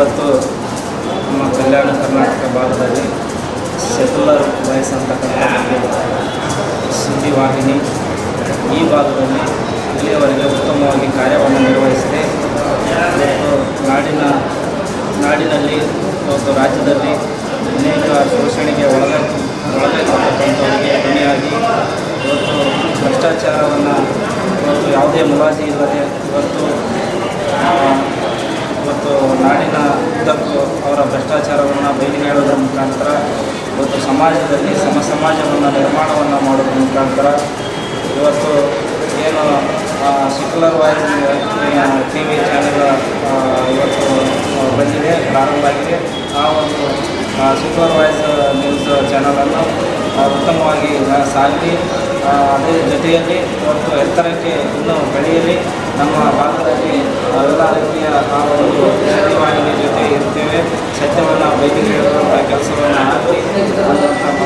ಇವತ್ತು ನಮ್ಮ ಕಲ್ಯಾಣ ಕರ್ನಾಟಕ ಭಾಗದಲ್ಲಿ ಸೆಕ್ಯುಲರ್ ವಾಯ್ಸ್ ಅಂತಕ್ಕಂಥ ಸುದ್ದಿವಾಹಿನಿ. ಈ ಭಾಗದಲ್ಲಿ ಇಲ್ಲಿಯವರೆಗೆ ಉತ್ತಮವಾಗಿ ಕಾರ್ಯವನ್ನು ನಿರ್ವಹಿಸಿದೆ. ಮತ್ತು ನಾಡಿನ, ನಾಡಿನಲ್ಲಿ ಮತ್ತು ರಾಜ್ಯದಲ್ಲಿ ಅನೇಕ ಶೋಷಣೆಗೆ ಒಳಗ ಒಳಗಾಗಿರ್ತಕ್ಕಂಥವರಿಗೆ ಧ್ವನಿಯಾಗಿ ಇವತ್ತು ಭ್ರಷ್ಟಾಚಾರವನ್ನು ಇವತ್ತು ಯಾವುದೇ ಮುಲಾಜಿ ಇಲ್ಲದೆ ಇವತ್ತು ಭ್ರಷ್ಟಾಚಾರವನ್ನು ಬಯಲು ಹೇಳೋದ್ರ ಮುಖಾಂತರ ಇವತ್ತು ಸಮಾಜದಲ್ಲಿ ಸಮ ಸಮಾಜವನ್ನು ನಿರ್ಮಾಣವನ್ನು ಮಾಡೋದ್ರ ಮುಖಾಂತರ ಇವತ್ತು ಏನು secular voice T V channel ಇವತ್ತು ಬಂದಿದೆ ಪ್ರಾರಂಭ ಆಗಿದೆ. ಆ ಒಂದು ಸೆಕ್ಯುಲರ್ ವಾಯ್ಸ್ ನ್ಯೂಸ್ ಚಾನಲನ್ನು ಉತ್ತಮವಾಗಿ ಸಾಗಿ ಸಾಗಲಿ ಅದೇ ಜೊತೆಯಲ್ಲಿ ಇವತ್ತು ಎತ್ತರಕ್ಕೆ ಇನ್ನೂ ಬೆಳೆಯಲಿ. ನಮ್ಮ ಭಾರತದಲ್ಲಿ ಎಲ್ಲ ರೀತಿಯ, ಆ, ಒಂದು ರೈತರಿಗೆ ಕೆಲಸವನ್ನು